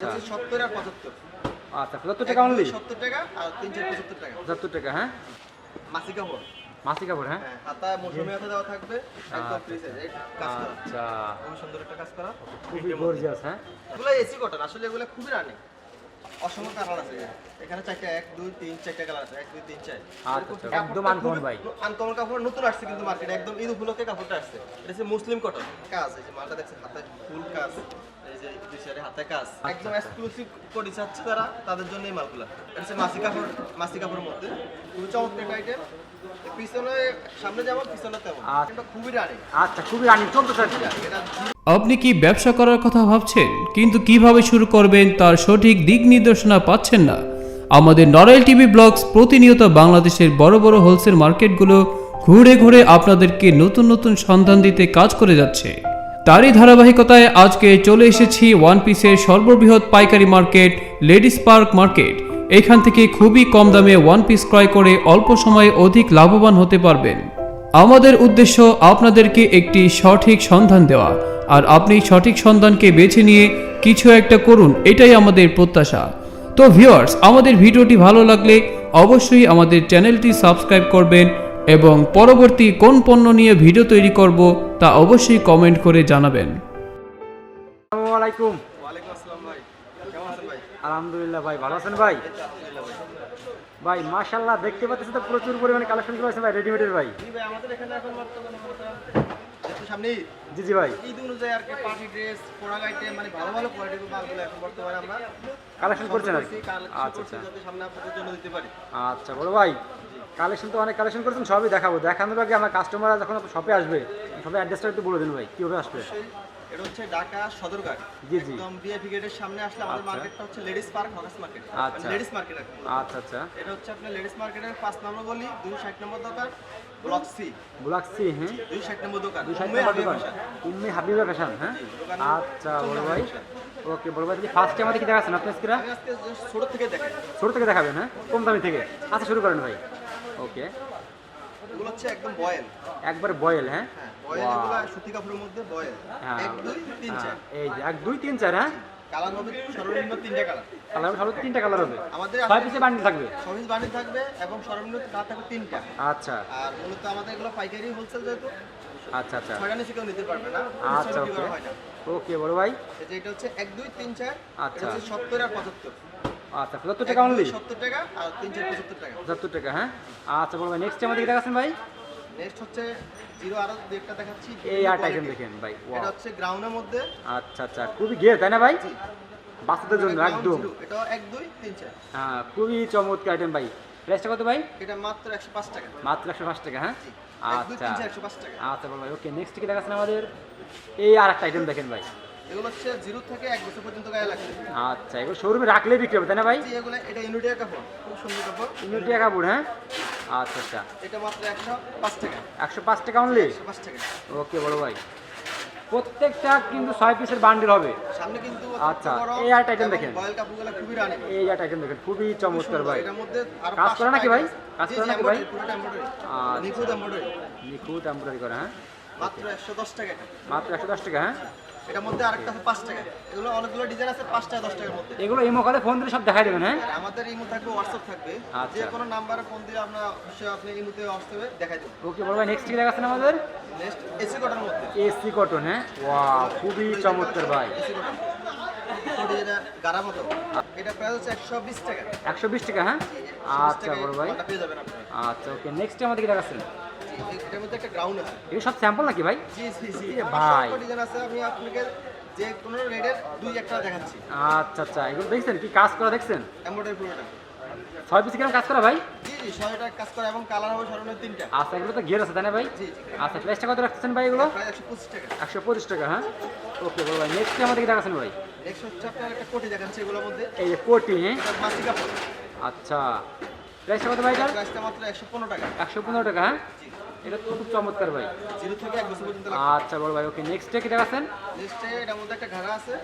হচ্ছে সত্তর আর পঁচাত্তর। আচ্ছা পঁচাত্তর টাকা অনলি সত্তর টাকা আর তিনশো পঁচাত্তর টাকা। পঁচাত্তর টাকা হ্যাঁ? মাসি কাপড়। মাসি কাপড় হ্যাঁ? হ্যাঁ হাতা মৌসুমি হাতে দেওয়া থাকবে। একদম আচ্ছা, ফ্রি সাইজ কাজ করা। আচ্ছা। খুবই সুন্দর একটা কাজ করা। খুবই গর্জিয়াস হ্যাঁ? এগুলো এসি কটন আসলে এগুলো খুবই রানি অসংখ্য কালার আছে। এখানে চারটা এক দুই তিন চারটা কালার আছে। এক দুই তিন চার। আচ্ছা, আচ্ছা, একদম uncommon ভাই। আনকমন কাপড় নতুন আসছে কিন্তু মার্কেটে একদম ঈদ উপলক্ষে কাপড়টা আসছে। এটা হচ্ছে মুসলিম কটন কাজ এই যে মালটা দেখছেন হাতে ফুল কাজ। এই যে দুই হাতে কাজ। একদম এক্সক্লুসিভ করে চাচ্ছে তারা তাদের জন্য এই মালগুলা। এটা হচ্ছে মাসি কাপড় মাসি কাপড়ের মধ্যে। খুবই চমৎকার আইটেম পিছনে সামনে যেমন পিছনে তেমন। আচ্ছা। এটা খুবই রানি আচ্ছা খুবই রানিং চলতেছে এটা আপনি কি ব্যবসা করার কথা ভাবছেন? কিন্তু কীভাবে শুরু করবেন তার সঠিক দিক নির্দেশনা পাচ্ছেন না। আমাদের নরেল টিভি ব্লগস প্রতিনিয়ত বাংলাদেশের বড় বড় হোলসেল মার্কেটগুলো ঘুরে ঘুরে আপনাদেরকে নতুন নতুন সন্ধান দিতে কাজ করে যাচ্ছে। তারই ধারাবাহিকতায় আজকে চলে এসেছি ওয়ান পিসের সর্ববৃহৎ পাইকারি মার্কেট লেডিস পার্ক মার্কেট এখান থেকে খুবই কম দামে ওয়ান পিস ক্রয় করে অল্প সময়ে অধিক লাভবান হতে পারবেন। আমাদের উদ্দেশ্য আপনাদেরকে একটি সঠিক সন্ধান দেওয়া। আর আপনি সঠিক সন্ধানকে বেছে নিয়ে কিছু একটা করুন, এটাই আমাদের প্রত্যাশা। তো ভিউয়ার্স আমাদের ভিডিওটি ভালো লাগলে অবশ্যই আমাদের চ্যানেলটি সাবস্ক্রাইব করবেন এবং পরবর্তী কোন পণ্য নিয়ে ভিডিও তৈরি করব তা অবশ্যই কমেন্ট করে জানাবেন। ওয়ালাইকুম আসসালাম ভাই। কেমন আছেন ভাই? আলহামদুলিল্লাহ ভাই ভালো আছেন ভাই? ভাই মাশাল্লাহ দেখতে পাচ্ছেন তো প্রচুর পরিমাণে কালেকশনগুলো আছে ভাই রেডিমেডের ভাই। আমাদের এখানে এখন বর্তমানে মনে সামনে জি জি ভাই। ঈদ অনুযায়ী আর কি পার্টি ড্রেস পোড়াক আইটেম মানে ভালো ভালো কোয়ালিটির মালগুলো এখন বর্তমানে আমরা কালেকশন করছেন আর কি? আচ্ছা আচ্ছা। সামনে আপনাদের জন্য দিতে পারি। আচ্ছা বড় ভাই। কালেকশন তো অনেক কালেকশন করেছেন সবই দেখাবো। দেখানোর আগে আমার কাস্টমাররা যখন শপে আসবে শপে অ্যাড্রেসটা একটু বলে দিন ভাই কীভাবে আসবে? এটা হচ্ছে ঢাকা সদরঘাট। জি, জি। একদম বিএপি গেটের সামনে আসলে আমাদের আচ্ছা। মার্কেটটা হচ্ছে লেডিস পার্ক হকাস মার্কেট আচ্ছা। লেডিস মার্কেট আচ্ছা আচ্ছা। এটা হচ্ছে আপনার লেডিস মার্কেটের পাঁচ নম্বর গলি দুই ষাট নম্বর দোকান ব্লক সি ব্লক সি হ্যাঁ। দুই ষাট নম্বর দোকান। দুই ষাট উম্মে নম্বর দোকান। উম্মি হাবিবা ফ্যাশন হ্যাঁ? আচ্ছা বড় ভাই। ওকে বড় ভাই ফার্স্ট টাইম আমাদের কি দেখাচ্ছেন আপনি আজকে ছোট থেকে দেখাই। ছোট থেকে দেখাবেন হ্যাঁ? কম দামি থেকে। আচ্ছা শুরু করেন ভাই। ওকে এগুলো হচ্ছে একদম বয়েল। একবার বয়েল হ্যাঁ? হ্যাঁ বয়েল এগুলো সুতি কাপড়ের মধ্যে বয়েল। হ্যাঁ। এক দুই তিন চার। হ্যাঁ, এই যে এক দুই তিন চার হ্যাঁ? কালার হবে সর্বনিম্ন তিনটা কালার। কালার সব তিনটা কালার হবে। আমাদের ছয় পিসে বান্ডিল থাকবে? থাকবে এবং সর্বনিম্ন কালার থাকবে তিনটা। আচ্ছা। আর মূলত আমাদের এগুলো পাইকারি হোলসেল যেহেতু আচ্ছা আচ্ছা। ছয়টা নিচে কেউ নিতে পারবে না। আচ্ছা ওকে ওকে বড় ভাই। এটা হচ্ছে এক দুই তিন চার। আচ্ছা। এটা হচ্ছে সত্তর আর পঁচাত্তর। আচ্ছা পঁচাত্তর টাকা অনলি সত্তর টাকা আর তিন চার পঁচাত্তর টাকা। পঁচাত্তর টাকা হ্যাঁ? আচ্ছা ভাই নেক্সট আমাদের কি দেখাচ্ছেন ভাই? নেক্সট হচ্ছে জিরো আরও একটা দেখাচ্ছি এই আট আইটেম দেখেন ভাই এটা হচ্ছে গ্রাউন্ডের মধ্যে। আচ্ছা আচ্ছা খুবই ঘিরে তাই না ভাই? বাচ্চাদের জন্য একদম। এটা এক দুই তিন চার। হ্যাঁ খুবই চমৎকার আইটেম ভাই। প্রাইসটা কত ভাই? এটা মাত্র একশো পাঁচ টাকা। মাত্র একশো পাঁচ টাকা হ্যাঁ? আচ্ছা। আচ্ছা বড় ভাই ওকে নেক্সট কি দেখাচ্ছেন আমাদের? এই আর একটা আইটেম দেখেন ভাই। এগুলো হচ্ছে জিরো থেকে এক বছর পর্যন্ত গায়ে লাগবে। আচ্ছা এগুলো শোরুমে রাখলেই বিক্রি হবে তাই না ভাই? এগুলো এটা ইউনিটিয়া কাপড় খুব সুন্দর কাপড়। কাপড় হ্যাঁ? আচ্ছা আচ্ছা। এটা মাত্র একশো পাঁচ টাকা। একশো পাঁচ টাকা অনলি পাঁচ টাকা। ওকে বড় ভাই। প্রত্যেকটা কিন্তু ছয় পিসের বান্ডিল হবে। সামনে কিন্তু আচ্ছা, এই আরেকটা item দেখেন। খুবই রানি এই একটা আইটেম দেখেন খুবই চমৎকার ভাই। এটার মধ্যে কাজ করা নাকি ভাই? কাজ করা নাকি ভাই? আচ্ছা। নিখুঁত এমব্রয়ডারি করা হ্যাঁ? মাত্র একশো দশ টাকা মাত্র একশো দশ টাকা হ্যাঁ? এটার মধ্যে আরেকটা আছে পাঁচ টাকা। এগুলো অনেকগুলো ডিজাইন আছে পাঁচ টাকা দশ টাকার মধ্যে। এগুলো ইমো কলে ফোন দিলে সব দেখাই দেবেন হ্যাঁ আমাদের ইমো থাকবে হোয়াটসঅ্যাপ থাকবে। আচ্ছা। যে কোনো নাম্বারে ফোন দিয়ে আমরা অবশ্যই আপনি ইমোতে হোয়াটসঅ্যাপে দেখাই দেবো। ওকে বড় ভাই নেক্সট কি দেখাচ্ছেন আমাদের? নেক্সট এসি কটার মধ্যে। এসি কটন হ্যাঁ? ওয়া খুবই চমৎকার ভাই। এসি কটন গাড়া মতো। এটা প্রাইস হচ্ছে একশো বিশ টাকা। একশো বিশ টাকা হ্যাঁ? আচ্ছা বড় ভাই। আচ্ছা ওকে নেক্সট আমাদের কি দেখাচ্ছেন এটার মধ্যে একটা গ্রাউন্ড আছে। এগুলো সব স্যাম্পল নাকি ভাই? জি জি জি। ভাই। ডিজাইন আছে আমি আপনাকে যে কোনো রেডের দুই একটা দেখাচ্ছি। আচ্ছা আচ্ছা। এগুলো দেখছেন? কি কাজ করা দেখছেন? এমব্রয়ডারি পুরোটা। ছয় পিস কীরকম কাজ করা ভাই? জি জি ছয়টা কাজ করে এবং কালার হবে সর্বনিম্ন তিনটা। আচ্ছা এগুলো তো ঘের আছে তাই না ভাই? জি জি। আচ্ছা প্রাইসটা কত রাখছেন ভাই এগুলো? প্রায় একশো পঁচিশ টাকা। একশো পঁচিশ টাকা হ্যাঁ? ওকে বড় ভাই নেক্সট আমাদের কি দেখাচ্ছেন ভাই? নেক্সট হচ্ছে আপনার একটা কোটি দেখাচ্ছি এগুলোর মধ্যে। এই যে কোটি হ্যাঁ? এটা কাপড় আচ্ছা। প্রাইসটা কত ভাই এটার? প্রাইসটা মাত্র একশো পনেরো টাকা। একশো পনেরো টাকা হ্যাঁ? এটা তো খুব চমৎকার ভাই। জিরো থেকে এক বছর পর্যন্ত আচ্ছা বড় ভাই ওকে নেক্সটে কি দেখাচ্ছেন? নেক্সটে এটার মধ্যে একটা ঘাড়া আছে।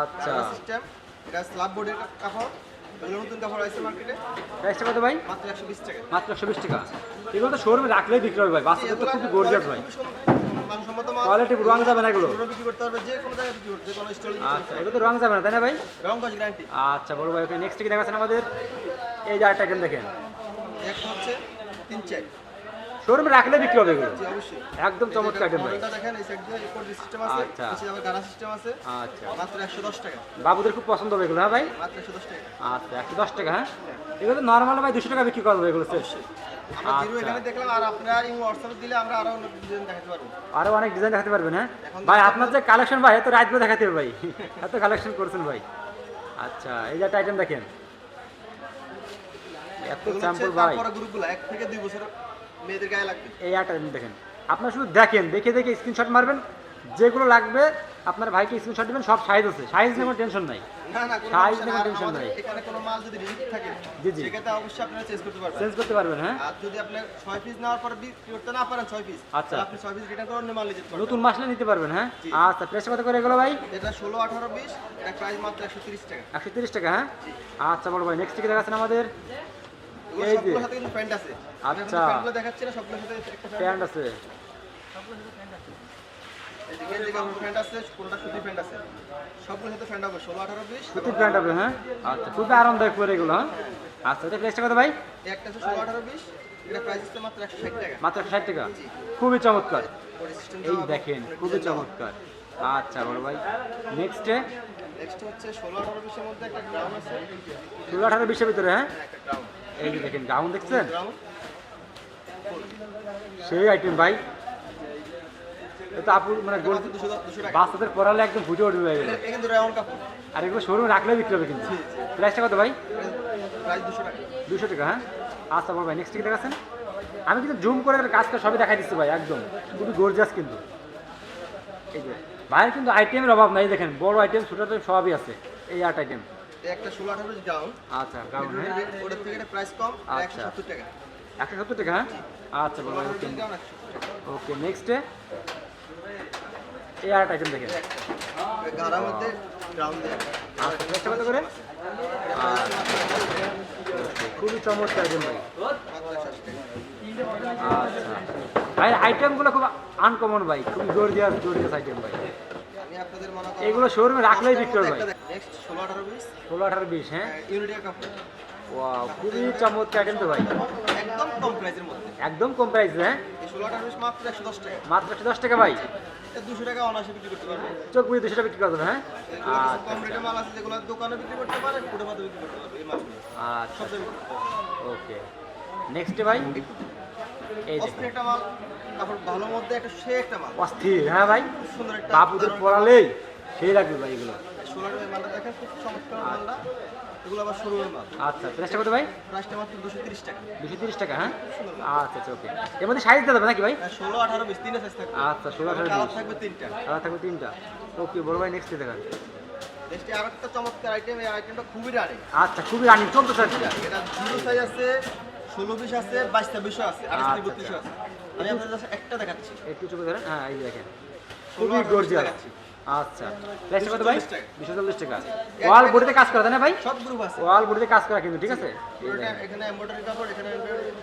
আচ্ছা। সিস্টেম এটা স্ল্যাব বোর্ডের কাপড়। নতুন কাপড় মার্কেটে প্রাইসটা কত ভাই? মাত্র একশো বিশ টাকা। মাত্র একশো বিশ টাকা। এগুলো তো শোরুমে রাখলেই বিক্রি হবে ভাই বাচ্চাদের তো গর্জিয়াস ভাই। কোয়ালিটি রং যাবে না এগুলো? বিক্রি করতে পারবে যে কোনো জায়গায় বিক্রি করতে কোনো স্টলে আচ্ছা এগুলো তো রং যাবে না তাই না ভাই? রং কাজ গ্যারান্টি আচ্ছা বড় ভাই ওকে নেক্সট কি আমাদের? এই যে আরেকটা দেখেন। তিন শোরুমে রাখলে বিক্রি হবে এগুলো? একদম চমৎকার আইটেম ভাই। দেখেন এই সাইড দিয়ে কোড সিস্টেম আছে আচ্ছা। নিচে আবার গাড়া সিস্টেম আছে আচ্ছা। মাত্র টাকা। বাবুদের খুব পছন্দ হবে এগুলো হ্যাঁ ভাই? মাত্র টাকা। আচ্ছা একশো দশ টাকা হ্যাঁ? এগুলো তো নর্মাল ভাই দুশো টাকা বিক্রি এগুলো সেট আমরা জিরো আচ্ছা। এখানে দেখলাম আর আপনার হোয়াটসঅ্যাপে দিলে আমরা আরও অন্য ডিজাইন দেখাতে পারব। আরও অনেক ডিজাইন দেখাতে পারবেন হ্যাঁ? ভাই আপনার যে কালেকশন ভাই এত রাত দেখাতে হবে ভাই। এত কালেকশন করছেন ভাই। আচ্ছা এই যে আইটেম দেখেন। এত স্যাম্পল ভাই। গ্রুপগুলো এক থেকে দুই বছর মেয়েদের গায়ে লাগবে। এই একটা আইটেম দেখেন আপনারা শুধু দেখেন দেখে দেখে স্ক্রিনশট মারবেন যেগুলো লাগবে আপনার ভাইকে স্ক্রিনশট দিবেন সব সাইজ আছে। সাইজ নিয়ে কোনো টেনশন নাই। কোনো সমস্যা নিয়ে না। আর tension আমাদের নাই। এখানে কোনো মাল যদি রিজিট থাকে জি, জি। সেক্ষেত্রে অবশ্যই আপনারা চেঞ্জ করতে পারবেন। চেঞ্জ করতে পারবেন হ্যাঁ? আর যদি আপনি ছয় পিস নেওয়ার পরে করতে না পারেন ছয় পিস আচ্ছা। আপনি ছয় পিস রিটার্ন করে অন্য মাল রিজেক্ট করবেন নতুন মাসলে নিতে পারবেন হ্যাঁ? আচ্ছা প্রেস কত করে এগুলো ভাই? এটা ষোলো আঠারো বিশ এটা প্রাইস মাত্র একশো তিরিশ টাকা। একশো তিরিশ টাকা হ্যাঁ? আচ্ছা বড় ভাই নেক্সট কি দেখাচ্ছেন আমাদের? এই যে। সাথে কিন্তু প্যান্ট আছে। আচ্ছা। প্যান্টগুলো দেখাচ্ছি না সবগুলোর সাথে একটা প্যান্ট প্যান্ট আছে। প্যান্ট আছে কোনটা সুতি প্যান্ট আছে। সবগুলোর সাথে প্যান্ট হবে প্যান্ট হবে হ্যাঁ? আচ্ছা। খুবই আরামদায়ক পরে এগুলো হ্যাঁ? আচ্ছা এটা কত ভাই? একটা আছে এটা প্রাইস হচ্ছে মাত্র টাকা। মাত্র টাকা? খুবই চমৎকার। এই দেখেন খুবই চমৎকার। আচ্ছা বড় ভাই। নেক্সটে নেক্সট হচ্ছে ষোলো আঠারো বিশের মধ্যে একটা গ্রাউন্ড আছে। ষোলো আঠারো বিশের ভিতরে হ্যাঁ? হ্যাঁ, একটা গ্রাউন্ড এই যে দেখেন গাউন দেখছেন? সেই আইটেম ভাই। আপু মানে গোল বাচ্চাদের পড়ালে একদম ফুটে উঠবে ভাই আর এগুলো শোরুমে রাখলে বিক্রি হবে কিন্তু। প্রাইসটা কত ভাই? দুশো টাকা। হ্যাঁ? আচ্ছা বড় ভাই নেক্সট কি দেখাচ্ছেন? আমি কিন্তু জুম করে কাজ করে সবই দেখাই দিচ্ছি ভাই একদম। খুবই গর্জাস কিন্তু। এই যে ভাইয়ের কিন্তু আইটেমের অভাব নাই দেখেন। বড় আইটেম ছোটো আইটেম সবই আছে। এই আট আইটেম একটা ষোলো আঠারো বিশ আচ্ছা গাউন হ্যাঁ। ওটার থেকে এটা প্রাইস কম একশো আচ্ছা। সত্তর টাকা। একশো সত্তর টাকা হ্যাঁ? আচ্ছা ওকে নেক্সটে এই আট আইটেম দেখেন গাড়ার মধ্যে গ্রাউন্ড দেওয়া আচ্ছা কত করে? খুবই চমৎকার আইটেম ভাই। আচ্ছা। ভাই আইটেমগুলো খুব আনকমন ভাই খুবই জোর গর্জিয়াস আইটেম ভাই। এগুলো শোরুমে রাখলেই বিক্রি হবে ষোলো আঠারো বিশ হ্যাঁ। ওয়াও খুবই চমৎকার আইটেম তো ভাই। একদম কম প্রাইসের মধ্যে। একদম কম প্রাইস হ্যাঁ। মাত্র একশো দশ টাকা। মাত্র একশো দশ টাকা ভাই। এটা দুশো টাকা অনায়াসে বিক্রি করতে পারবে চোখ বুঝে দুশো টাকা বিক্রি করবেন হ্যাঁ? কিছু আচ্ছা কম রেটের মাল আছে যেগুলো দোকানে বিক্রি করতে পারে ফুটে পাতে বিক্রি করতে পারবে এই আচ্ছা করতে। ওকে নেক্সট ভাই? এই একটা মাল। ভালো মধ্যে একটা সে একটা মাল। অস্থির হ্যাঁ ভাই? সুন্দর একটা বাবুদের পড়ালেই সেই লাগবে ভাই এগুলো। ষোলো টাকা মালটা দেখেন খুব চমৎকার মালটা। এগুলো আবার মাল। আচ্ছা প্রাইসটা কত ভাই? প্রাইসটা মাত্র দুশো তিরিশ টাকা। দুশো তিরিশ টাকা হ্যাঁ? আচ্ছা আচ্ছা ওকে। এর মধ্যে সাইজ দেবে নাকি ভাই? ষোলো আঠারো বিশ তিনটা সাইজ থাকবে। আচ্ছা ষোলো আঠারো কালার থাকবে তিনটা। থাকবে তিনটা। ওকে বড় ভাই নেক্সট দেখান। নেক্সট আর একটা চমৎকার আইটেম এই আইটেমটা খুবই রানিং আচ্ছা খুবই রানিং চলতেছে। আর এটা জিরো সাইজ আছে ষোলো বিশ আছে বাইশ ছাব্বিশও আছে আঠাশ আচ্ছা, বত্রিশও আছে। আমি আপনাদের কাছে একটা দেখাচ্ছি। একটু চোখে ধরেন হ্যাঁ এই দেখেন। খুবই গর্জিয়াস আচ্ছা। প্রাইসটা কত ভাই? 240 টাকা। দুশো চল্লিশ ওয়াল বডিতে কাজ করা না ভাই? সব গ্রুপ আছে। ওয়াল বডিতে কাজ করা কিন্তু ঠিক আছে? এই পুরোটা দেখেন। এখানে এমব্রয়ডারি কাপড় এখানে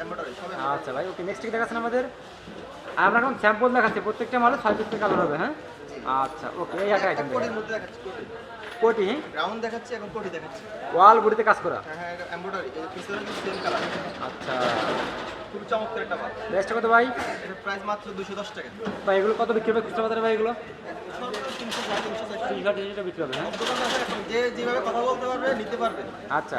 এমব্রয়ডারি সব আচ্ছা ভাই ওকে নেক্সট কি দেখাচ্ছেন আমাদের? আর আমরা এখন স্যাম্পল দেখাচ্ছি প্রত্যেকটা মালে ছয় পিস কালার হবে হ্যাঁ? আচ্ছা ওকে এই একটা আইটেম দেখাচ্ছি কোটি। রাউন্ড দেখাচ্ছি এখন কোটি দেখাচ্ছি। ওয়াল বডিতে কাজ করা। হ্যাঁ হ্যাঁ এমব্রয়ডারি এই পিছনে সেম কালার আচ্ছা। খুব চমৎকার একটা মাল প্রাইসটা কত ভাই? এটার প্রাইস মাত্র দুশো দশ টাকা। ভাই এগুলো কত বিক্রি হবে খুচরা বাজারে ভাই এগুলো? সর্বোচ্চ তিনশো সাড়ে তিনশো চারশো তিনশো টাকা বিক্রি হবে হ্যাঁ। যে যেভাবে কথা বলতে পারবে নিতে পারবে। আচ্ছা।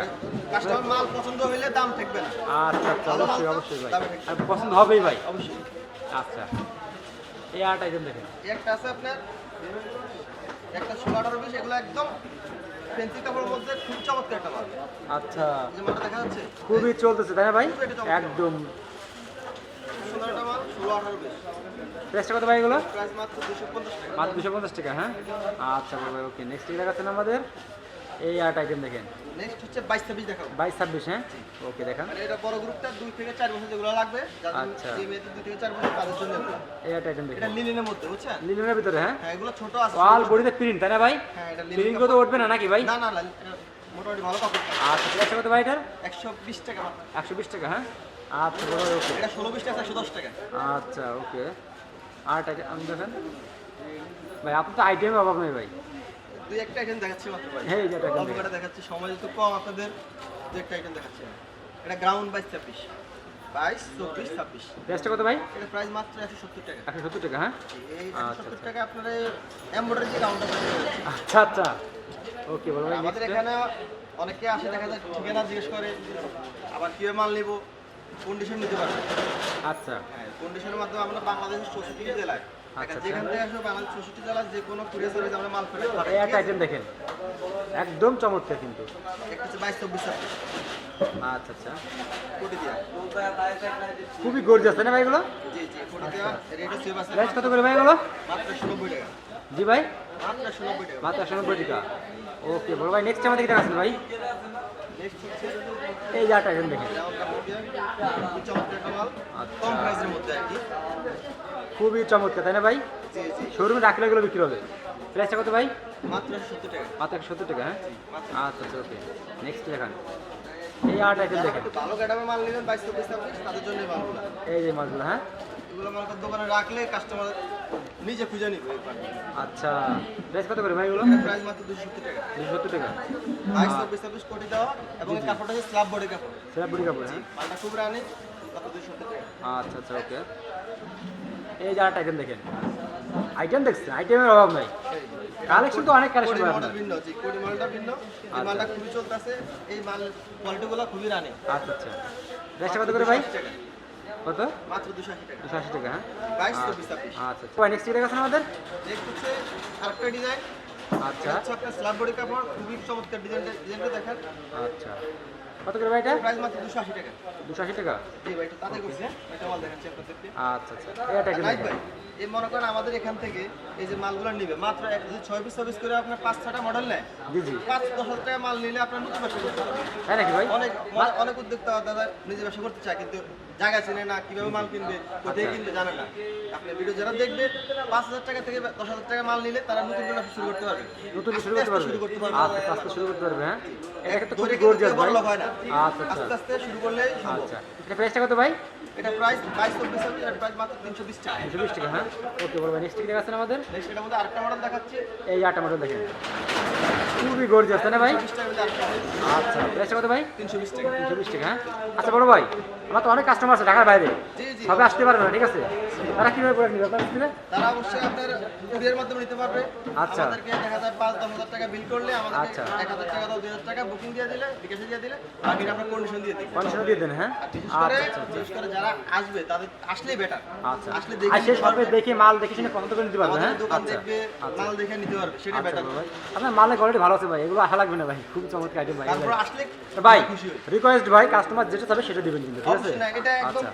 কাস্টমার মাল পছন্দ হইলে দাম থাকবে না। আচ্ছা আচ্ছা অবশ্যই অবশ্যই ভাই। আর পছন্দ হবেই ভাই। অবশ্যই। আচ্ছা। এই আট আইটেম দেখেন। একটা আছে আপনার একটা ষোলো আঠারো বিশ এগুলো একদম ফেন্সি কাপড়ের মধ্যে খুব চমৎকার একটা মাল। আচ্ছা। এই যে মালটা দেখা যাচ্ছে? খুবই চলতেছে তাই না ভাই? একদম। মাল ষোলো আঠারো বিশ প্রাইসটা কত ভাই এগুলো? দুশো পঞ্চাশ টাকা। মাত্র দুশো পঞ্চাশ টাকা হ্যাঁ? আচ্ছা ভাই ওকে নেক্সট কি দেখাচ্ছেন আমাদের? এই আট আইটেম দেখেন। নেক্সট হচ্ছে বাইশ ছাব্বিশ দেখাবো। বাইশ ছাব্বিশ হ্যাঁ? ওকে দেখান। মানে এটা বড় গ্রুপটা দুই থেকে চার বছর যেগুলো লাগবে আচ্ছা। যে মেয়েদের দুই থেকে চার বছর তাদের জন্য। এই আইটেম এটা লিলিনের মধ্যে বুঝছেন? লিলিনের ভিতরে হ্যাঁ? হ্যাঁ এগুলো ছোট আছে। ওয়াল বডিতে প্রিন্ট তাই না ভাই? হ্যাঁ এটা লিলিন প্রিন্ট তো উঠবে না নাকি ভাই? না না না মোটামুটি ভালো কাপড় আচ্ছা প্রাইসটা কত ভাই এটার? একশো বিশ টাকা মাত্র। একশো বিশ টাকা হ্যাঁ? আচ্ছা বড় ওকে এটা ষোলো বিশ টাকা একশো দশ টাকা। আচ্ছা ওকে আর টাইটেল আমি দেখেন। ভাই আপনার তো আইটেম অভাব নেই ভাই। দুই একটা আইটেম দেখাচ্ছি মাত্র ভাই। এই যে এটা অল্প করে দেখাচ্ছি। সময় যেহেতু কম আপনাদের দু একটা আইটেম দেখাচ্ছি এটা গ্রাউন্ড বাইশ ছাব্বিশ। বাইশ চব্বিশ ছাব্বিশ। প্রাইসটা কত ভাই? এটা প্রাইস মাত্র একশো সত্তর টাকা। একশো সত্তর টাকা হ্যাঁ? এই আচ্ছা, সত্তর টাকা আপনার এম্বয়ডারি যে গ্রাউন্ডটা আচ্ছা আচ্ছা। ওকে বলো ভাই আমাদের এখানে অনেকে আসে দেখা যায় ঠিকানা জিজ্ঞেস করে আবার কীভাবে মাল নিব কন্ডিশন নিতে পারবে আচ্ছা। হ্যাঁ কন্ডিশনের মাধ্যমে আমরা বাংলাদেশের চৌষট্টি জেলায় আচ্ছা, যেখান থেকে আসবে বাংলাদেশ চৌষট্টি জেলার যে কোনো কুরিয়ার সার্ভিস আমরা মাল ফেরত আইটেম দেখেন। একদম চমৎকার কিন্তু। একটা হচ্ছে বাইশ চব্বিশ আচ্ছা আচ্ছা। কোটি দিয়া। খুবই গর্জিয়াস তাই না ভাই এগুলো? জি জি কোটি দেওয়া রেট হচ্ছে প্রাইস কত করে ভাই এগুলো? মাত্র একশো নব্বই টাকা। জি ভাই। মাত্র টাকা। মাত্র টাকা। ওকে বড় ভাই নেক্সট আমাদের কি দেখাচ্ছেন ভাই। এই যে আট আইটেম দেখেন। আচ্ছা। খুবই চমৎকার তাই না ভাই? শোরুমে রাখলে এগুলো বিক্রি হবে। প্রাইসটা কত ভাই? মাত্র একশো সত্তর টাকা। মাত্র সত্তর টাকা হ্যাঁ? আচ্ছা আচ্ছা ওকে। নেক্সট দেখান। এই আট আইটেম দেখেন। ভালো কাটামে মাল নেবেন বাইশ চব্বিশ তাদের জন্য মালগুলো। এই যে মালগুলো হ্যাঁ? এগুলো করেন দোকানে রাখলে কাস্টমার নিজে খুঁজে নিবে আচ্ছা। প্রাইস কত করে ভাই এগুলো? প্রাইস মাত্র দুশো সত্তর টাকা। দুশো সত্তর টাকা। বাইশ চব্বিশ ছাব্বিশ কোটি দেওয়া এবং এই কাপড়টা হচ্ছে স্ল্যাব বডি কাপড়। সেটা বুড়ি কাপড় হ্যাঁ? মালটা খুব রানি আচ্ছা আচ্ছা ওকে। এই যে আট আইটেম দেখেন। আইটেম দেখছেন? আইটেমের অভাব নাই। কালেকশন তো অনেক কালেকশন মডেল ভিন্ন জি কোটি মডেলটা ভিন্ন এই মালটা খুবই চলতেছে এই মাল কোয়ালিটিগুলো খুবই রানি। আচ্ছা আচ্ছা। প্রাইসটা কত করে ভাই? কত? মাত্র দুশো আশি টাকা। দুশো আশি টাকা হ্যাঁ? বাইশ চব্বিশ ছাব্বিশ। আচ্ছা আচ্ছা। নেক্সট কি দেখাচ্ছেন আমাদের? নেক্সট হচ্ছে আরেকটা ডিজাইন আচ্ছা। হচ্ছে আপনার স্ল্যাব বডি কাপড় খুবই চমৎকার ডিজাইনটা ডিজাইনটা দেখেন। আচ্ছা। কত করে ভাই এটা প্রাইস মাত্র দুশো আশি টাকা। দুশো আশি টাকা? জি ভাই এটা তাতে করছি। এটা মাল দেখাচ্ছি আপনাদেরকে। আচ্ছা আচ্ছা। নাইট দেখেন ভাই এই মনে করেন আমাদের এখান থেকে এই যে মালগুলো নিবে মাত্র এক যদি ছয় পিস সার্ভিস করে আপনার পাঁচ ছটা মডেল নেয় জি জি। পাঁচ দশ হাজার টাকা মাল নিলে আপনার নতুন ব্যবসা করতে পারবেন তাই নাকি ভাই? অনেক অনেক- অনেক উদ্যোক্তা দাদা নিজে ব্যবসা করতে চায় কিন্তু জায়গা চেনে না কীভাবে মাল কিনবে কোথায় কিনবে জানে না। আপনি ভিডিও যারা দেখবে পাঁচ হাজার টাকা থেকে দশ হাজার টাকা মাল নিলে তারা নতুন করে ব্যবসা শুরু করতে পারবে। নতুন শুরু করতে পারবে শুরু করতে পারবে। আস্তে শুরু করতে পারবে হ্যাঁ? এটা তো খুবই গর্জিয়াস ভাই। হয় না। আচ্ছা আচ্ছা। আস্তে আস্তে শুরু সম্ভব। আচ্ছা। এটা প্রাইসটা কত ভাই? এটা প্রাইস এটা মাত্র টাকা। দুশো বিশ টাকা হ্যাঁ? ওকে বলব নেক্সট কি দেখাচ্ছেন আমাদের? নেক্সট মডেল দেখাচ্ছি। এই আটটা মডেল দেখেন। খুবই গর্জিয়াস তাই না ভাই। আচ্ছা প্রাইসটা কত ভাই? টাকা। হ্যাঁ? আচ্ছা বড় ভাই আমার তো অনেক কাস্টমার আছে ঢাকার বাইরে। জি। আসতে পারবে না ঠিক আছে? তারা কীভাবে প্রোডাক্ট নিবে? আপনার দিলে? তারা অবশ্যই আপনার কুরিয়ার মাধ্যমে নিতে পারবে। আচ্ছা। আমাদেরকে দেখা যায় পাঁচ দশ হাজার টাকা বিল করলে আমাদেরকে আচ্ছা। এক হাজার টাকা দশ হাজার টাকা বুকিং দিয়ে দিলে বিকাশে দিয়ে দিলে আপনার কন্ডিশন দিয়ে দিই। কন্ডিশন দিয়ে দেন হ্যাঁ? করে আচ্ছা আচ্ছা। বিশেষ করে যারা আসবে তাদের আসলেই বেটার আচ্ছা। আসলে দেখে সবে দেখে মাল দেখে শুনে কত করে নিতে পারবে হ্যাঁ? দোকান আচ্ছা দেখবে আচ্ছা। মাল দেখে নিতে পারবে আচ্ছা বেটার আপনার মালের কোয়ালিটি ভালো আছে ভাই। এগুলো আশা লাগবে না ভাই। খুব চমৎকার আইটেম ভাই। তারপর আসলে ভাই রিকোয়েস্ট ভাই কাস্টমার যেটা চাবে সেটা দিবেন কিন্তু ঠিক আছে? এটা একদম আচ্ছা।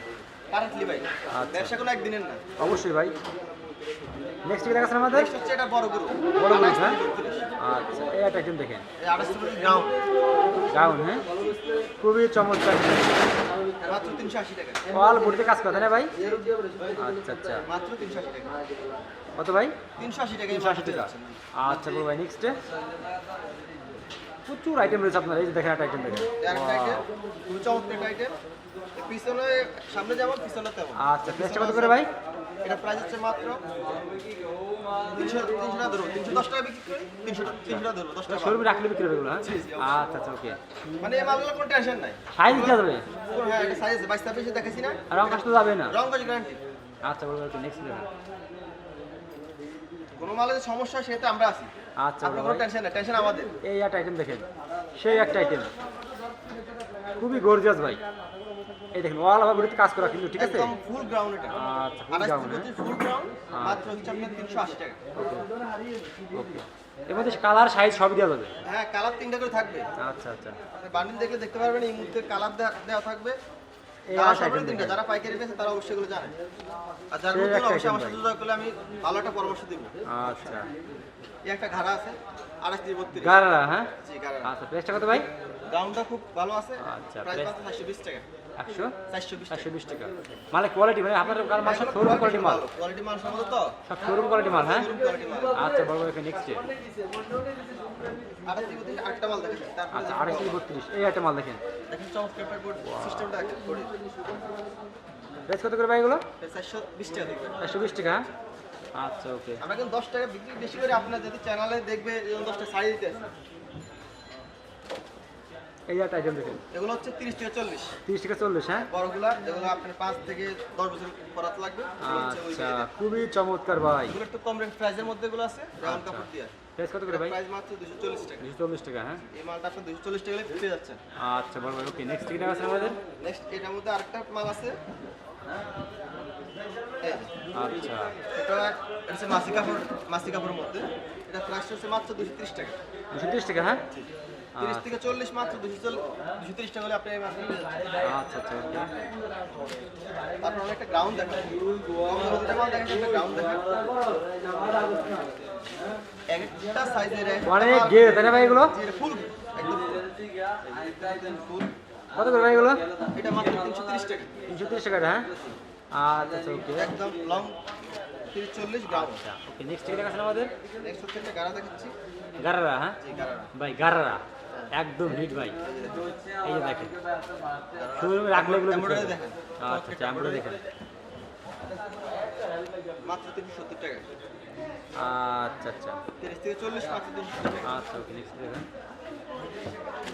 কারেন্টলি ভাই। আচ্ছা। ব্যবসা কোনো একদিনের না। অবশ্যই ভাই। নেক্সট কি দেখাচ্ছেন আমাদের? নেক্সট হচ্ছে এটা বড় গ্রুপ বড় গ্রুপ হ্যাঁ? আচ্ছা এই একটা দেখেন। গ্রাউন্ড গাউন হ্যাঁ? খুবই চমৎকার। মাত্র তিনশো আশি টাকা। অল বডিতে কাজ করে তাই না ভাই? আচ্ছা আচ্ছা। মাত্র তিনশো আশি টাকা। কত ভাই? তিনশো আশি টাকা। তিনশো আশি টাকা। আচ্ছা বড় ভাই নেক্সটে প্রচুর আইটেম রয়েছে আপনার এই যে দেখেন একটা আইটেম দেখেন। আইটেম চমৎকার আইটেম পিছনে সামনে যেমন পিছনে তেমন। আচ্ছা কত করে ভাই? এটা প্রাইস হচ্ছে মাত্র তিনশো তিনশো টাকা ধরবো তিনশো দশ টাকা বিক্রি করি তিনশো তিনশো টাকা ধরবো দশ টাকা। শোরুমে রাখলে বিক্রি হবে এগুলো হ্যাঁ? আচ্ছা আচ্ছা ওকে মানে এই মালগুলো কোনো টেনশন নাই। সাইজ হ্যাঁ একটা সাইজ বাইশ ছাব্বিশে দেখাইছি না। আর রং কাজ তো যাবে না? রং কাজ গ্যারান্টি আচ্ছা নেক্সট কোনো সমস্যা সেটা আমরা আছি। আচ্ছা কোনো টেনশন টেনশন আমাদের। এই একটা আইটেম দেখেন সেই একটা আইটেম খুবই গর্জিয়াস ভাই। এই দেখেন ওয়াল আবার বডিতে কাজ করা কিন্তু ঠিক আছে? একদম ফুল গ্রাউন্ড এটা। আচ্ছা ফুল থেকে হ্যাঁ? ফুল গ্রাউন্ড মাত্র হচ্ছে আপনার তিনশো আশি টাকা। ওকে এর মধ্যে কালার সাইজ সবই দেওয়া যাবে? হ্যাঁ কালার তিনটা করে থাকবে। আচ্ছা আচ্ছা। আপনি বান্ডিল দেখলে দেখতে পারবেন এই মুহূর্তে কালার দেওয়া থাকবে। যারা পাইকারি পেয়েছে তারা অবশ্যই এগুলো জানে। আর যারা অবশ্যই আমার সাথে ভাই। যোগাযোগ করলে আমি ভালো একটা পরামর্শ দিব। আচ্ছা। এই একটা ঘাড়া আছে আড়াইশ বত্রিশ। হ্যাঁ? জি ঘাড়া। আচ্ছা কত ভাই? দামটা খুব ভালো আছে আচ্ছা, প্রাইস বিশ টাকা। একশো চারশো বিশ টাকা। মানে কোয়ালিটি মানে আপনার মাল সব শোরুম কোয়ালিটি মাল? কোয়ালিটি মাল সম্ভবত তো? সব শোরুম কোয়ালিটি মাল হ্যাঁ? আচ্ছা বড় ভাই নেক্সট আচ্ছা আড়াইশ থেকে বত্রিশ এই একটা মাল দেখেন। প্রাইস কত করে ভাই এগুলো? চারশো বিশ টাকা একশো বিশ টাকা হ্যাঁ? আচ্ছা ওকে আমরা কিন্তু দশ টাকা বিক্রি বেশি করে আপনার যদি চ্যানেলে দেখবে দশটা শাড়ি দিতে এই একটা আইটেম দেখেন। এগুলো হচ্ছে তিরিশ থেকে চল্লিশ। তিরিশ টাকা চল্লিশ হ্যাঁ? বড়গুলা যেগুলো আপনার পাঁচ থেকে দশ বছর পরাতে লাগবে আচ্ছা খুবই চমৎকার ভাই। এগুলো একটু কম রেট প্রাইসের মধ্যে এগুলো আছে যেমন আচ্ছা। কাপড় দিয়ে। প্রাইস কত করে ভাই? প্রাইস মাত্র দুশো চল্লিশ টাকা। দুশো চল্লিশ টাকা হ্যাঁ? এই মালটা আপনার দুশো চল্লিশ টাকা হলে পেয়ে যাচ্ছেন। আচ্ছা বড় ভাই ওকে নেক্সট কি আছে আমাদের? নেক্সট এটার মধ্যে আরেকটা মাল আছে। আচ্ছা। এটা হচ্ছে মাসি কাপড় মাসি কাপড়ের মধ্যে। এটা প্রাইস হচ্ছে মাত্র দুশো ত্রিশ টাকা। দুশো তিরিশ টাকা হ্যাঁ? তিরিশ থেকে চল্লিশ মাত্র দুশো চল্লিশ দুশো ত্রিশ টাকা হলে আপনি এই মাছটা আচ্ছা আচ্ছা তারপর একটা গ্রাউন্ড দেখেন গ্রাউন্ড দেখেন একটা সাইজের অনেক গের তাই না ভাই এগুলো? ফুল একদম ফুল কত করে ভাই এগুলো? এটা মাত্র তিনশো তিরিশ টাকা। তিনশো তিরিশ টাকা হ্যাঁ? আচ্ছা আচ্ছা ওকে। একদম লং তিরিশ চল্লিশ গ্রাউন্ড ওকে নেক্সট কি টাকা আছে আমাদের? নেক্সট হচ্ছে একটা গাড়া দেখাচ্ছি। গারারা হ্যাঁ? জি ভাই গারারা। একদম হিট ভাই। এই যে দেখেন। শোরুমে রাখলে এগুলো। আচ্ছা আচ্ছা আমরা দেখেন। মাত্র তিনশো সত্তর টাকা। আচ্ছা আচ্ছা। তিরিশ থেকে চল্লিশ মাত্র তিনশো আচ্ছা ওকে নেক্সট দেখেন।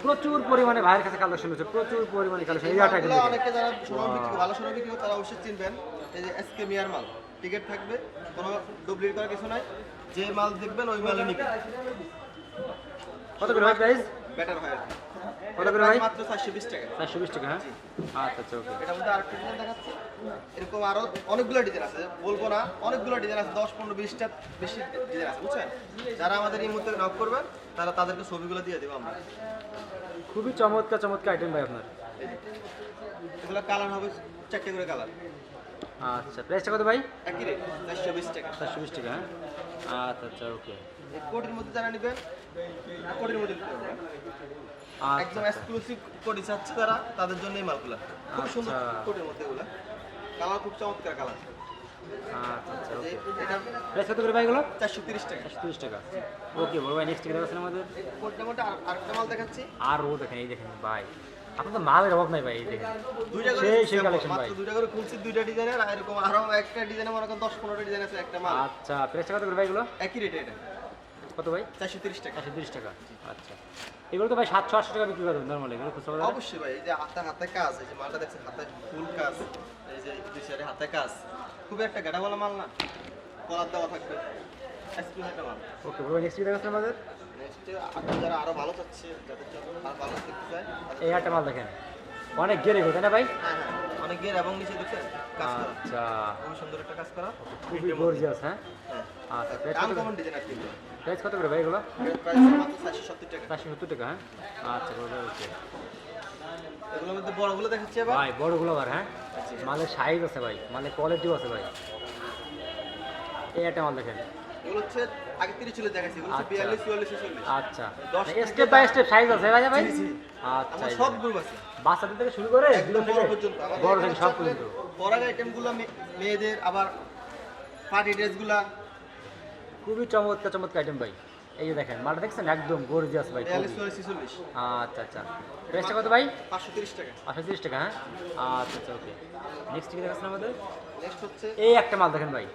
প্রচুর পরিমাণে ভাইয়ের কাছে কালেকশন হচ্ছে প্রচুর পরিমাণে কালেকশন এই আটা অনেকে যারা বিক্রি ভালো শোরুম বিক্রি করে, তারা অবশ্যই চিনবেন। এই যে এসকে মিয়ার মাল টিকিট থাকবে কোনো ডুপ্লিকেট করার কিছু নাই। যে মাল দেখবেন ওই মালে নিবেন কত করে ভাই প্রাইস বেটার হয় কত করে ভাই? মাত্র চারশো বিশ টাকা। চারশো বিশ টাকা হ্যাঁ? আচ্ছা আচ্ছা ওকে। এটার মধ্যে আরেকটা ডিজাইন দেখাচ্ছি। এরকম আরও অনেকগুলো ডিজাইন আছে বলব না। অনেকগুলো ডিজাইন আছে দশ পনেরো বিশটা বেশি ডিজাইন আছে বুঝছেন? যারা আমাদের এই মুহূর্তে নক করবেন তারা তাদেরকে ছবিগুলো দিয়ে দেবো আমরা। খুবই চমৎকার চমৎকার আইটেম ভাই আপনার। এগুলো কালার হবে চারটে করে কালার আচ্ছা প্রাইসটা কত ভাই? একই রেট চারশো বিশ টাকা। চারশো বিশ টাকা হ্যাঁ? আচ্ছা আচ্ছা ওকে। কোটির মধ্যে যারা নেবেন আচ্ছা। একদম এক্সক্লুসিভ কোটি চাচ্ছে তারা তাদের জন্য এই মালগুলা। খুব সুন্দর আচ্ছা। কোটির মধ্যে এগুলা। কালার খুব চমৎকার কালার আচ্ছা আচ্ছা ওকে এটা প্রাইস কত করে ভাই এগুলো? চারশো তিরিশ টাকা। তিরিশ টাকা। ওকে নেক্সট কি দেখাচ্ছেন আমাদের? আর- আরেকটা মাল দেখাচ্ছি। আর ও দেখেন এই দেখেন ভাই। আপনার তো মালের অভাব নাই ভাই এই দেখেন। দুইটা করে সেই সেই কালেকশন ভাই। দুইটা করে খুলছি দুইটা ডিজাইনের আর এরকম আরও একটা ডিজাইনে মনে করেন ডিজাইন আছে একটা মাল। আচ্ছা প্রাইসটা কত করে ভাই এগুলো? একই রেটে এটা। কত ভাই? চারশো তিরিশ টাকা। একশো তিরিশ টাকা। আচ্ছা। এগুলো তো ভাই সাতশো আটশো টাকা বিক্রি করবেন নর্মালি এগুলো খুচরা? অবশ্যই ভাই এই যে হাতে হাতে কাজ এই যে মালটা দেখছেন হাতে ফুল কাজ এই যে সাইডে হাতে কাজ খুবই একটা গাড়াওয়ালা মাল না কলার দেওয়া থাকবে একটা মাল। ওকে ভাই নেক্সট কি দেখাচ্ছেন আমাদের? নেক্সট যারা আরও ভালো চাচ্ছে যাদের জন্য আর ভালো দেখতে চায় এই একটা মাল দেখেন। অনেক গেরে গো তাই না ভাই? অনেক গের এবং নিচে দেখছেন কাজ করা। আচ্ছা। খুবই সুন্দর একটা কাজ করা। খুবই গর্জিয়াস হ্যাঁ? আচ্ছা দাম কত কমন ডিজাইন কি প্রাইস কত করে ভাই এগুলো? প্রাইস মাত্র চারশো সত্তর টাকা। চারশো সত্তর টাকা হ্যাঁ? আচ্ছা বড় ওকে এগুলোর মধ্যে বড়গুলো দেখাচ্ছি এবার। ভাই বড়গুলো আবার হ্যাঁ? মালের সাইজ আছে ভাই মালের কোয়ালিটিও আছে ভাই। এই একটা মাল দেখেন। এগুলো হচ্ছে আগে দেখাচ্ছি এগুলো হচ্ছে আচ্ছা। স্টেপ বাই স্টেপ সাইজ আছে ভাই ভাই জি, জি। আচ্ছা আমার সব গ্রুপ আছে। বাচ্চাদের থেকে শুরু করে একদম বড় পর্যন্ত। বড় থেকে সব পর্যন্ত। পরার আইটেমগুলো মেয়েদের আবার পার্টি ড্রেসগুলা খুবই চমৎকার চমৎকার আইটেম ভাই। এই যে দেখেন মালটা দেখছেন? একদম গর্জিয়াস ভাই আচ্ছা আচ্ছা। প্রাইসটা কত ভাই? পাঁচশো তিরিশ টাকা। আটশো তিরিশ টাকা হ্যাঁ? আচ্ছা আচ্ছা ওকে নেক্সট কি দেখাচ্ছেন আমাদের? নেক্সট হচ্ছে এই একটা মাল দেখেন ভাই।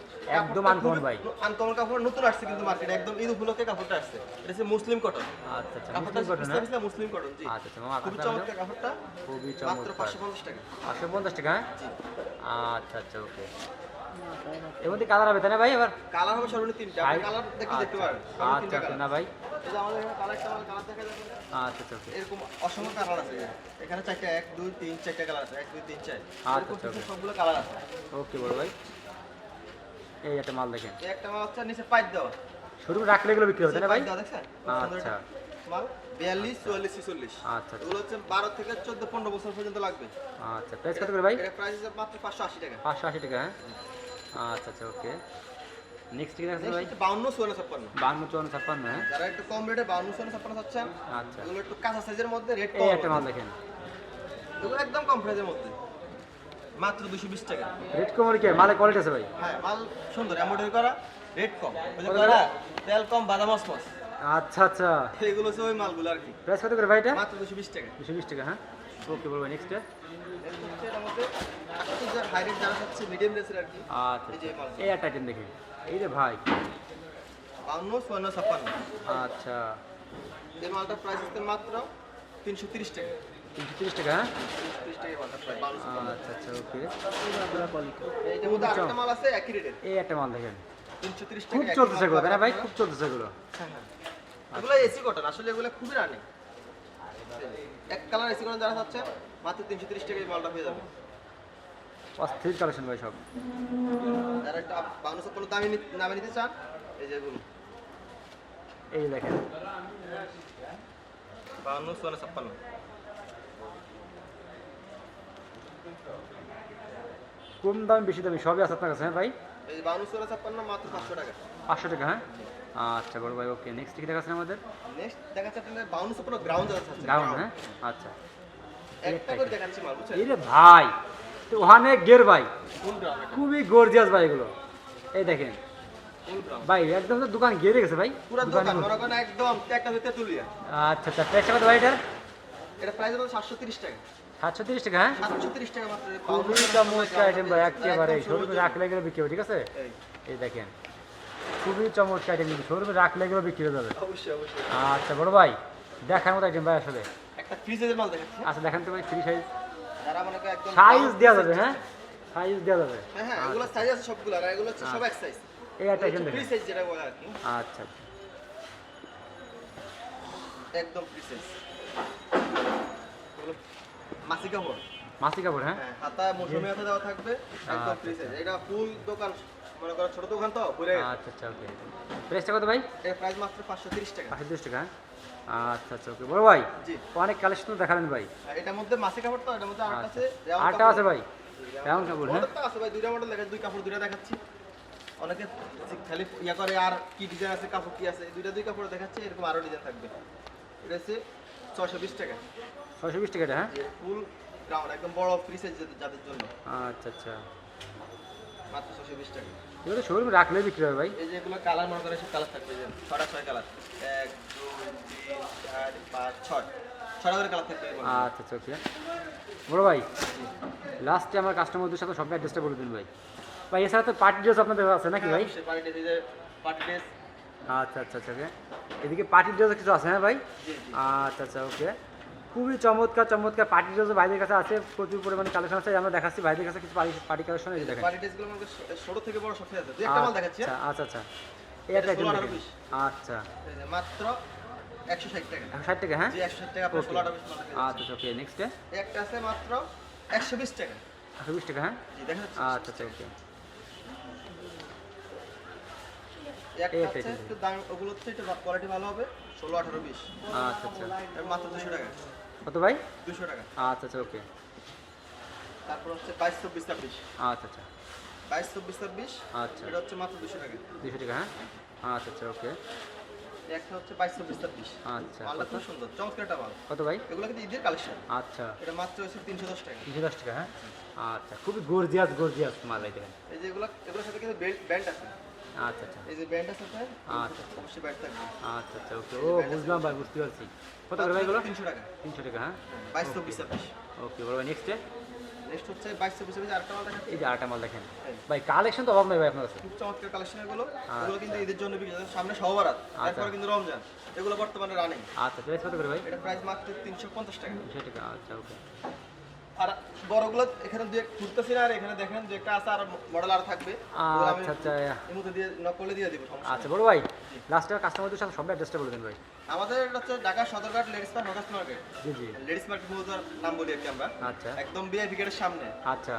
একদম আনকমন ভাই। আনকমন কাপড় নতুন আসছে কিন্তু মার্কেটে। একদম ঈদ উপলক্ষে কাপড়টা আসছে। এটা হচ্ছে মুসলিম কটন আচ্ছা আচ্ছা মুসলিম কটন হ্যাঁ? মুসলিম কটন জি। আচ্ছা আচ্ছা খুবই চমৎকার কাপড়টা। খুবই চমৎকার। মাত্র পঞ্চাশ টাকা। পাঁচশো পঞ্চাশ টাকা হ্যাঁ? আচ্ছা আচ্ছা ওকে। এর মধ্যে কালার হবে তাই না ভাই এবার? কালার হবে সর্বনিম্ন তিনটা আপনি কালার দেখলে দেখতে পারেন। আচ্ছা আচ্ছা না ভাই। এই যে আমাদের এখানে কালারটা আমার কালার দেখা যাবে আচ্ছা আচ্ছা এরকম অসংখ্য কালার আছে। এখানে চারটা এক দুই তিন চারটা কালার আছে। এক দুই তিন চার। আচ্ছা, এরকম আচ্ছা, কিছু okay. সবগুলো কালার আছে। ওকে বড় ভাই। এই একটা মাল দেখেন। এই একটা মাল হচ্ছে নিচে পাইপ দেওয়া। শুরু রাখলে এগুলো বিক্রি হবে তাই না ভাই? আচ্ছা। মাল। বিয়াল্লিশ চুয়াল্লিশ ছিচল্লিশ। আচ্ছা এগুলো হচ্ছে বারো থেকে চোদ্দ পনেরো বছর পর্যন্ত লাগবে। আচ্ছা প্রাইস কত করে ভাই? এটা প্রাইস মাত্র পাঁচশো আশি টাকা। পাঁচশো আশি টাকা হ্যাঁ? আচ্ছা আচ্ছা ওকে নেক্সট কি দেখাচ্ছেন ভাই? বাউন্ন চুয়ান্ন ছাপ্পান্ন। বান্ন চুয়ান্ন ছাপ্পান্ন হ্যাঁ? যারা একটু কম রেটে বাউন্ন চুয়ান্ন ছাপ্পান্ন চাচ্ছেন আচ্ছা। এগুলো একটু কাঁচা সাইজের মধ্যে রেট কম। একটা মাল দেখেন। এগুলো একদম কম প্রাইসের মধ্যে। মাত্র দুশো বিশ টাকা। রেড কমর কি? মালের কোয়ালিটি আছে ভাই? হ্যাঁ মাল সুন্দর এমব্রয়ডারি করা রেট কম। তেল কম বাদাম মসমস আচ্ছা আচ্ছা। এগুলো হচ্ছে ওই মালগুলো আর কি। প্রাইস কত করে ভাই এটা? মাত্র দুশো বিশ টাকা। দুশো বিশ টাকা হ্যাঁ? ওকে বড় ভাই নেক্সটে Next হচ্ছে এটার মধ্যে একটু যার হাই রেট যারা হচ্ছে মিডিয়াম রেঞ্জের আর কি আচ্ছা এই রে ভাই। বাউন্ন চুয়ান্ন আচ্ছা। এই মালটার প্রাইস মাত্র তিনশো তিরিশ টাকা তিনশো তিরিশ টাকা আচ্ছা আচ্ছা ওকে মাল আছে এই একটা মাল দেখেন। খুব চলতেছে এগুলো ভাই? খুব চলতেছে এগুলো। এগুলো এসি কটন আসলে এগুলো খুবই রানি এক কালার এসি যারা মাত্র তিনশো তিরিশ মালটা পেয়ে যাবে। অস্থির কালেকশন ভাই সব। যারা একটা বাউন্ন ছাপ্পান্ন দামি নামে নিতে চান এই যে এই দেখেন। বাউন্ন চুয়ান্ন ছাপ্পান্ন। কম দামি বেশি দামি সবই আছে আপনার কাছে হ্যাঁ ভাই? বাউন্ন চুয়ান্ন ছাপ্পান্ন মাত্র পাঁচশো টাকা। পাঁচশো টাকা হ্যাঁ? আচ্ছা বড় ভাই ওকে নেক্সট কি দেখাচ্ছেন আমাদের? নেক্সট দেখাচ্ছে আপনাদের বাউন্ন ছাপ্পান্ন গ্রাউন্ড আছে গ্রাউন্ড হ্যাঁ? আচ্ছা। একটা করে দেখাচ্ছি মাল বুঝছেন? এই রে ভাই তো ওখানে গের ভাই। খুবই গর্জিয়াস ভাই এগুলো। এই দেখেন। ভাই একদম তো দোকান গেড়ে গেছে ভাই? পুরো দোকানে মনে করেন একদম একটা ভিতরে তুলিয়া। আচ্ছা আচ্ছা প্রাইসটা কত ভাই এটা? এটা প্রাইস হলো সাতশো তিরিশ টাকা। হ্যাঁ? সাতশো তিরিশ টাকা মাত্র। খুবই চমৎকার আইটেম ভাই একেবারে। শোরুমে রাখলে গেলে বিক্রি হবে ঠিক আছে? এই দেখেন। খুবই চমৎকার আইটেম কিন্তু শোরুমে রাখলে গেলে বিক্রি হয়ে যাবে। অবশ্যই অবশ্যই। আচ্ছা বড় ভাই দেখার মতো আইটেম ভাই আসলে একটা ফ্রিজের মাল দেখাচ্ছি। আচ্ছা দেখেন তো ভাই ফ্রি সাইজ যারা মনে করেন একদম সাইজ দেওয়া যাবে হ্যাঁ? সাইজ দেওয়া যাবে। হ্যাঁ হ্যাঁ এগুলো সাইজ আছে সবগুলো আর এগুলো হচ্ছে সব এক সাইজ এই একটা আইটেম ফ্রি সাইজ যেটা বলে আর কি। আচ্ছা একদম ফ্রি সাইজ মাসি কাপড়। মাসি কাপড় হ্যাঁ? হ্যাঁ হাতা মৌসুমি হাতা দেওয়া থাকবে। একদম ফ্রি সাইজ এটা ফুল দোকান মনে করো ছোট দোকান তো ঘুরে আচ্ছা আচ্ছা ওকে প্রাইসটা কত ভাই? এর প্রাইস মাত্র পাঁচশো তিরিশ টাকা। পাঁচশো তিরিশ টাকা হ্যাঁ? আচ্ছা আচ্ছা ওকে বড় ভাই জি। অনেক কালেকশন দেখালেন ভাই। আর এটার মধ্যে মাসি কাপড় তো এটার মধ্যে আরেকটা আছে round আটটা আছে ভাই? কেমন কাপড় হ্যাঁ? আছে ভাই দুইটা মডেল দেখা দুই কাপড় দুইটা দেখাচ্ছি। অনেকে খালি ইয়া করে আর কি ডিজাইন আছে কাপড় কি আছে দুইটা দুই কাপড় দেখাচ্ছি এরকম আরও ডিজাইন থাকবে। এটা ছয়শো বিশ টাকা। ছয়শো বিশ টাকা এটা হ্যাঁ? ফুল গ্রাউন্ড একদম বড় ফ্রি সাইজ যাদের জন্য। আচ্ছা আচ্ছা। মাত্র ছশো বিশ টাকা। এগুলো শোরুমে রাখলে বিক্রি হবে ভাই। এই যে এগুলো কালার মনে করেন সব কালার থাকবে যে ছটা ছয় কালার এক দুই তিন চার পাঁচ ছয়। ছটা করে কালার থাকবে। আচ্ছা আচ্ছা ওকে। বড় ভাই লাস্টে আমার কাস্টমারদের সাথে সব অ্যাড্রেসটা বলে দিন ভাই। ভাই এছাড়া তো পার্টি ড্রেস আপনাদের আছে নাকি ভাই? পার্টি ড্রেস পার্টি ড্রেস আচ্ছা আচ্ছা আচ্ছা ওকে। এদিকে পার্টি ড্রেস কিছু আছে হ্যাঁ ভাই? আচ্ছা আচ্ছা ওকে। খুবই চমৎকার চমৎকার পার্টি ড্রেস ভাইদের কাছে আছে প্রচুর পরিমাণে কালেকশন আছে আমরা দেখাচ্ছি ভাইদের কাছে কিছু পার্টি পার্টি কালেকশন এই দেখেন। পার্টি ড্রেসগুলো আমাদের ছোট থেকে বড় সব আছে দুই একটা মাল দেখাচ্ছি হ্যাঁ? আচ্ছা আচ্ছা। আচ্ছা এটা 16। পিস। আচ্ছা। মাত্র একশো ষাট টাকা। একশো ষাট টাকা হ্যাঁ? জি একশো ষাট টাকা আপনার Okay. ষোলোটা পিস মাল আচ্ছা আচ্ছা ওকে নেক্সটে একটা আছে মাত্র একশো বিশ টাকা। একশো বিশ টাকা হ্যাঁ? জি দেখা যাচ্ছে। আচ্ছা আচ্ছা ওকে একটা আছে দাম ওগুলো হচ্ছে একটু কোয়ালিটি ভালো হবে ষোলো আঠারো বিশ। আচ্ছা আচ্ছা। মাত্র দুশো টাকা। কত ভাই? দুশো টাকা। আচ্ছা আচ্ছা ওকে। তারপর হচ্ছে বাইশ চব্বিশ ছাব্বিশ। আচ্ছা আচ্ছা। বাইশ চব্বিশ ছাব্বিশ আচ্ছা। এটা হচ্ছে মাত্র দুশো টাকা। দুশো টাকা হ্যাঁ? আচ্ছা আচ্ছা ওকে। একটা হচ্ছে বাইশ চব্বিশ ছাব্বিশ। আচ্ছা মালটা খুব সুন্দর চমৎকার একটা মাল। কত ভাই? এগুলো কিন্তু ঈদের কালেকশন। আচ্ছা। এটা মাত্র হচ্ছে তিনশো দশ টাকা। তিনশো দশ টাকা হ্যাঁ? আচ্ছা খুবই গর্জিয়াস গর্জিয়াস মাল এই দেখেন। এই যে এগুলো এগুলোর সাথে কিন্তু ব্যান্ড আছে। আচ্ছা আচ্ছা। এই যে ব্যান্ডের সাথে আচ্ছা। অবশ্যই ব্যান্ড থাকবে আচ্ছা আচ্ছা ওকে। ও বুঝলাম ভাই বুঝতে পারছি। কত করে ভাই এগুলো? তিনশো টাকা। তিনশো টাকা হ্যাঁ? বাইশ চব্বিশ ছাব্বিশ ওকে বড় ভাই নেক্সটে নেক্সট হচ্ছে বাইশ চব্বিশ ছাব্বিশ আরেকটা মাল দেখাচ্ছি। এই যে আরেকটা মাল দেখেন। ভাই কালেকশন তো অভাব নেই ভাই আপনার কাছে। খুব চমৎকার কালেকশন এগুলো। এগুলো কিন্তু ঈদের জন্য বিক্রি। সামনে সহবারাত তারপরে কিন্তু রমজান। এগুলো বর্তমানে রানিং আচ্ছা প্রাইস কত করে ভাই? এটা প্রাইস মাত্র তিনশো পঞ্চাশ টাকা। তিনশো টাকা আচ্ছা ওকে। আর বড়গুলো এখানে দু এক- ঘুরতেছি না আর এখানে দেখেন যে একটা আছে আর মডেল আর থাকবে। আচ্ছা আচ্ছা এর মধ্যে দিয়ে নক দিয়ে দিব আচ্ছা বড় ভাই লাস্টে কাস্টমারদের সাথে সব অ্যাড্রেসটা বলে দিন ভাই। আমাদের এটা হচ্ছে Dhaka Sadarghat ladies park hawkers market জি জি। লেডিস মার্কেট মৌজার নাম বলি আর কি আমরা। আচ্ছা। একদম বিআইপি গেটের সামনে। আচ্ছা।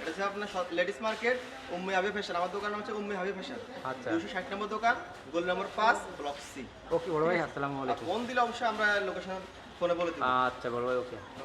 এটা হচ্ছে আপনার লেডিস মার্কেট উম্মে হাবি ফ্যাশন আমার দোকান হচ্ছে উম্মে হাবি ফ্যাশন আচ্ছা। দুশো ষাট নম্বর দোকান গোল নম্বর পাঁচ ব্লক সি ওকে বড় ভাই আসসালামু আলাইকুম। ফোন দিলে অবশ্যই আমরা লোকেশন ফোনে বলে দিব। আচ্ছা বড় ভাই ওকে